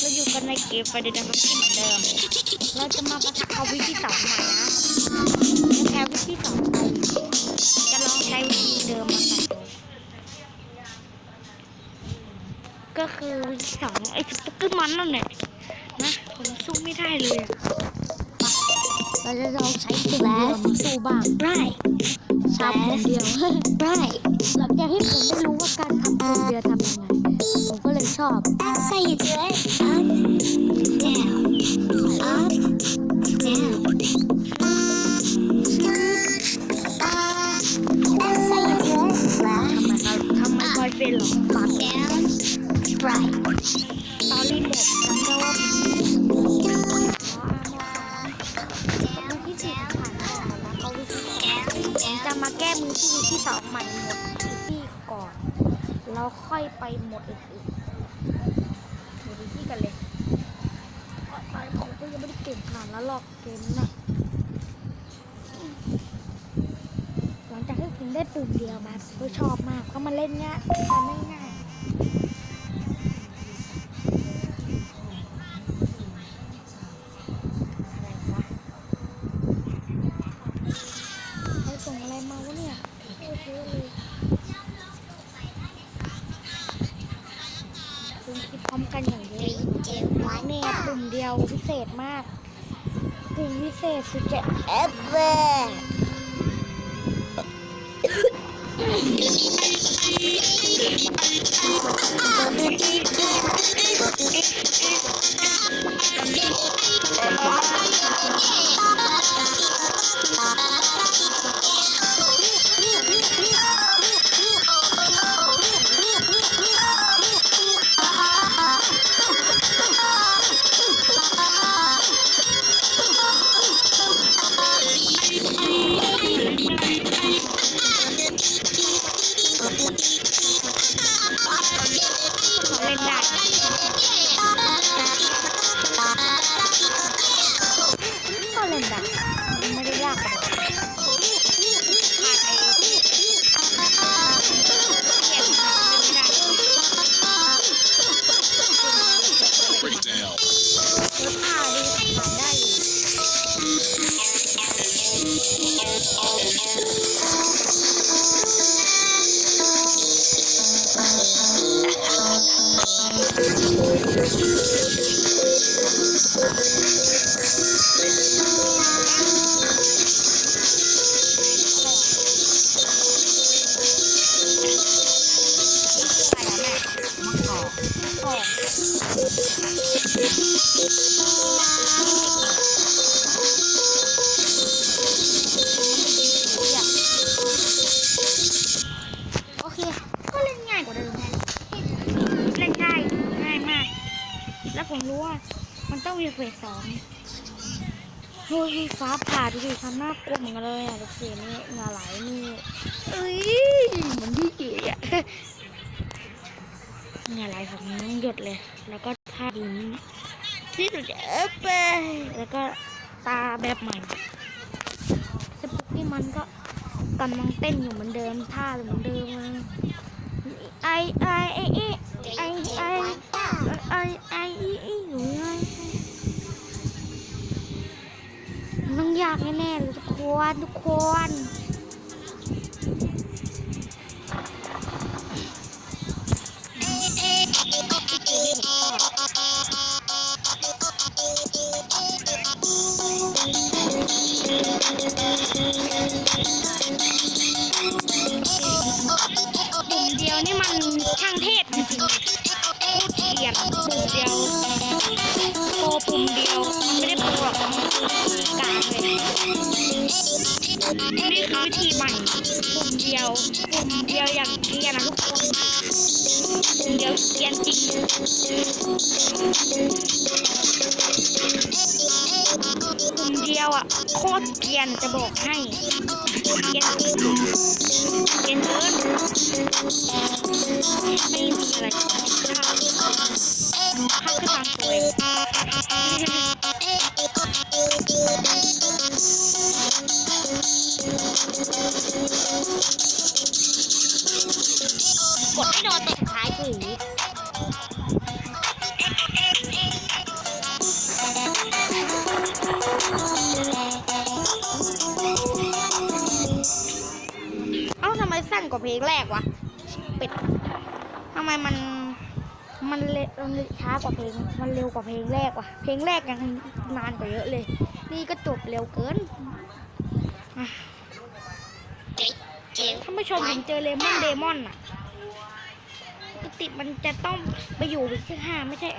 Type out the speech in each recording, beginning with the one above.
เราอยู่กันในเกมไฟเด็นดัมที่เหมือนเดิม เราจะมาประทักเอาวิธีสองใหม่นะแพ้วิธีสองไปจะลองใช้วิธีเดิมมาใส่ก็คือวิธีสองไอ้สปุกเกอร์มันนั่นแหละนะผมสู้ไม่ได้เลย อะเราจะลองใช้ปุ่มเดียวมาสู้บ้างได้ชาปุ่มเดียวได้หลังจากที่ผมได้รู้ว่าการทำปุ่มเดียวทำยังไง ผมก็เลยชอบ say you do it. Up, down, up, down. That's how you do it. ทำไม Left, เรทำไมคอยเป็นหรอ up, down, right. ตอนรีโมทจำได้ว่า ก้มือที่ที่สองใหม่หมดที่ก่อน แล้วค่อยไปหมดอื่นๆดูที่กันเลยไปผมก็ยังไม่ได้เก่งขนาดแล้วหรอกเกมน่ะหลังจากที่ผมได้ปุ่มเดียวมาผมก็ชอบมากเพราะมันเล่นง่ายทำไม่ง่าย ยวพิเศษมากกลุ่มพิเศษสุดจะแอปเบร์ โอ้ยฟ้าผ่าดูดิทำหน้ากลัวเหมือนกันเลยอะดูสินี่เหงาไหลนี่เอ้ยเหมือนที่จีอะเหงาไหลผมหยดเลย แล้วก็ท่าดินที่สุดเออไปแล้วก็ตาแบบใหม่สปุกนี่มันก็กำลังเต้นอยู่เหมือนเดิมท่าเหมือนเดิมเลยไอไอไอไอไอไอไอไอไอไง ต้องยากแน่ๆเลยทุกคนทุกคน วิธีใหม่ปุ่มเดียวปุ่มเดียวอย่างเกลียดนะทุกคนปุ่มเดียวเกลียดจริงปุ่มเดียวอะโคตรเกลียนจะบอกให้เกลียนจริงเกลียนเกินไม่มีอะไรข้าวข้าวคือตามตัวเอง มันช้ากว่าเพลง มันเร็วกว่าเพลงแรกว่ะ เพลงแรกยังนานกว่าเยอะเลย นี่ก็จบเร็วเกินถ้าไม่ชมผมเจอเลมอนเดมอนอะปกติมันจะต้องไปอยู่วิกที่ห้าไม่ใช่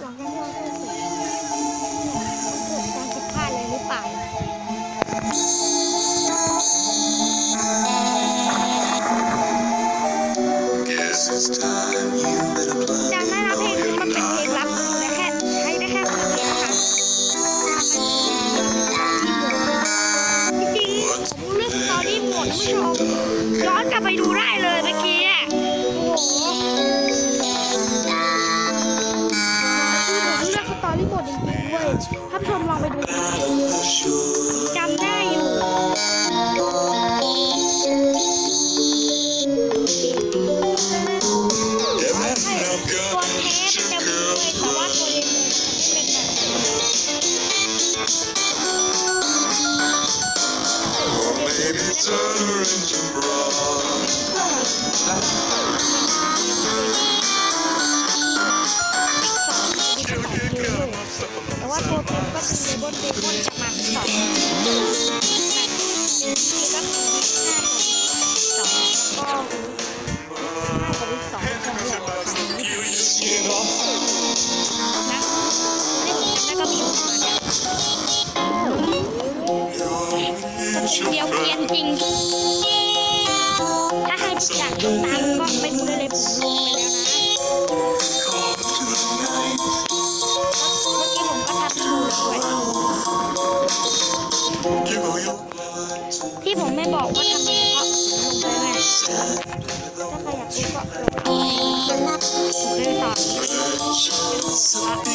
หลังจากที่เราเสร็จเกิดการผิดพลาดอะไรหรือเปล่า เดียวเกรียนจริง ถ้าใครอยากติดตามก็ไปดูได้เลยผมลงไปแล้วนะเมื่อกี้ผมก็ทักดูด้วยที่ผมไม่บอกว่าทำไมเพราะลงไปไงถ้าใครอยากรู้ก็ลงไปผมเลยสอน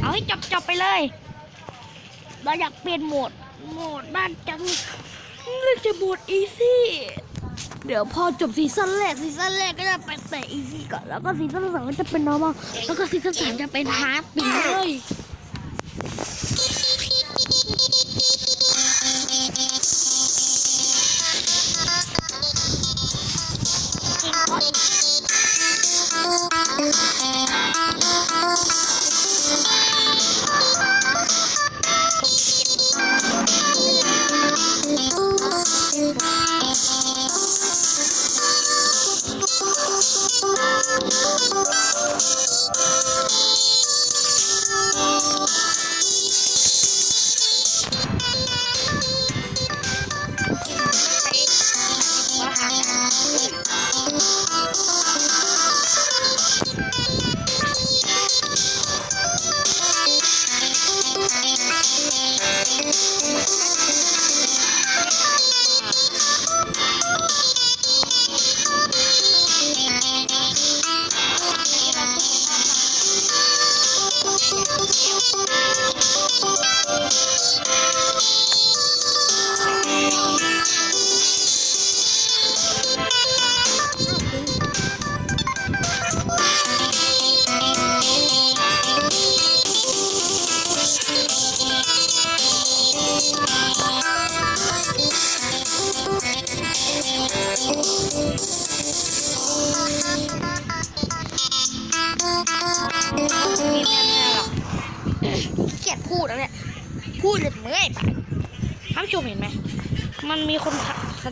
เอาให้จบจบไปเลย เราอยากเปลี่ยนโหมด โหมดบ้านจังเราจะโหมดอีซี่ เดี๋ยวพอจบซีซั่นแรกซีซั่นแรกก็จะเป็นแต่อีซี่ก่อน แล้วก็ซีซั่นสองก็จะเป็น normal แล้วก็ซีซั่นสามจะเป็นฮาร์ดไปเลย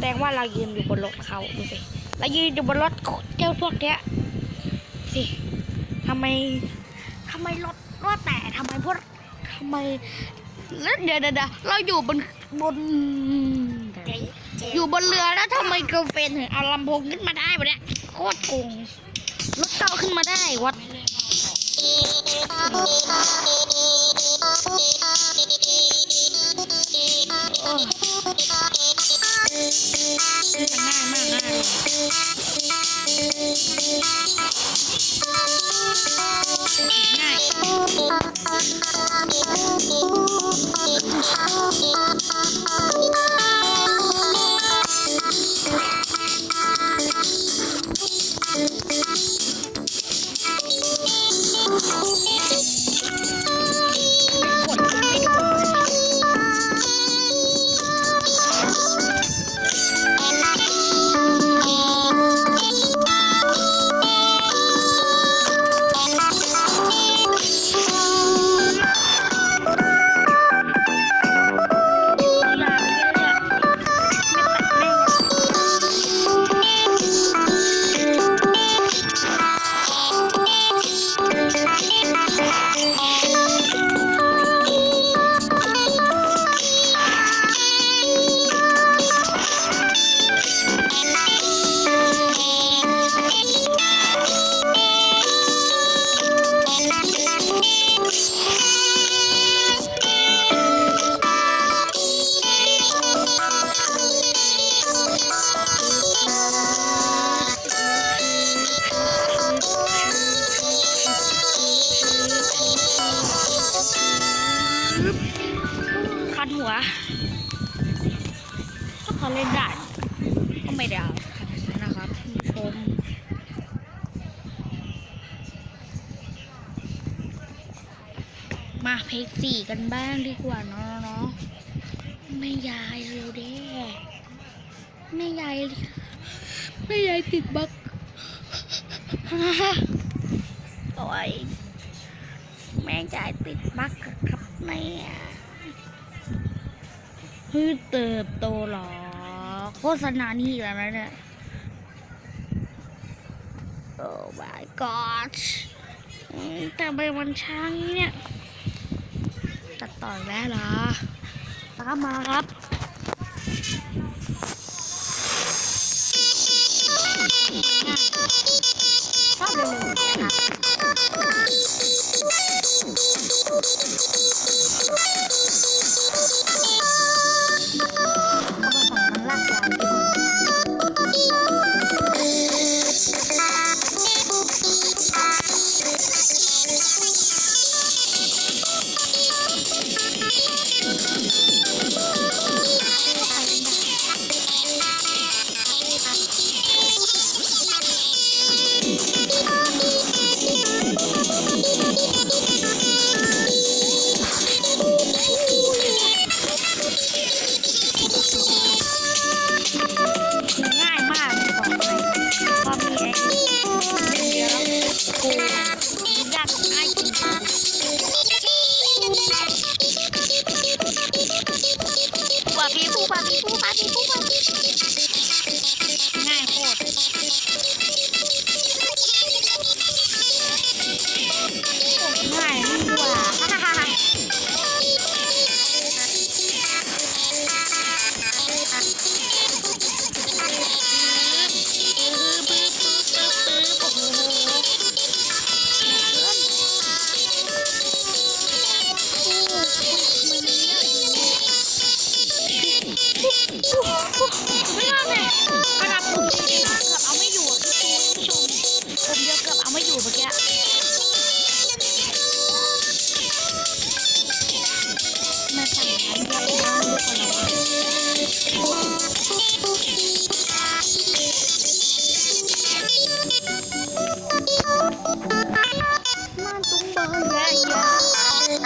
ดงว่าเรายืนอยู่บนรถเขาดูสิเรายืนอยู่บนรถเจ้าพวกเนี้ยสิทำไมทำไมรถรถแต่ทำไมพวกทำไมแล้วเดี๋ยวเดี๋ยวเราอยู่บนบนอยู่บนเรือแล้วทำไมเกลเฟนถึงเอาลำโพงขึ้นมาได้วะเนี่ยโคตรโกงรถเก่าขึ้นมาได้วัด ง่ายมากง่ายง่าย มาเพลงสี่กันบ้างดีกว่าเนาะเนาะแม่ยายเร็วเด้แม่ยายแม่ยายติดบักโอ้ยแม่ยายติดบักครับเนี่ยพืชเติบโตเหรอ โฆษณานี่อีกแล้วนะเนี่ยโอ้ my god อืมแต่ใบมันช่างเนี่ย ตัดต่อแล้วเหรอตามมาครับ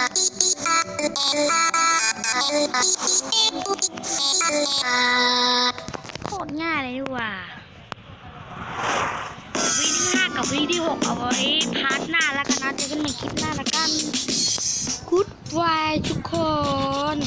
โคตรง่ายเลยดีกว่าวีที่ห้ากับวีที่หกเอาไว้พาร์ทหน้าแล้วกันนะเจอกันใหม่คลิปหน้าละกันกุ๊ดไวทุกคน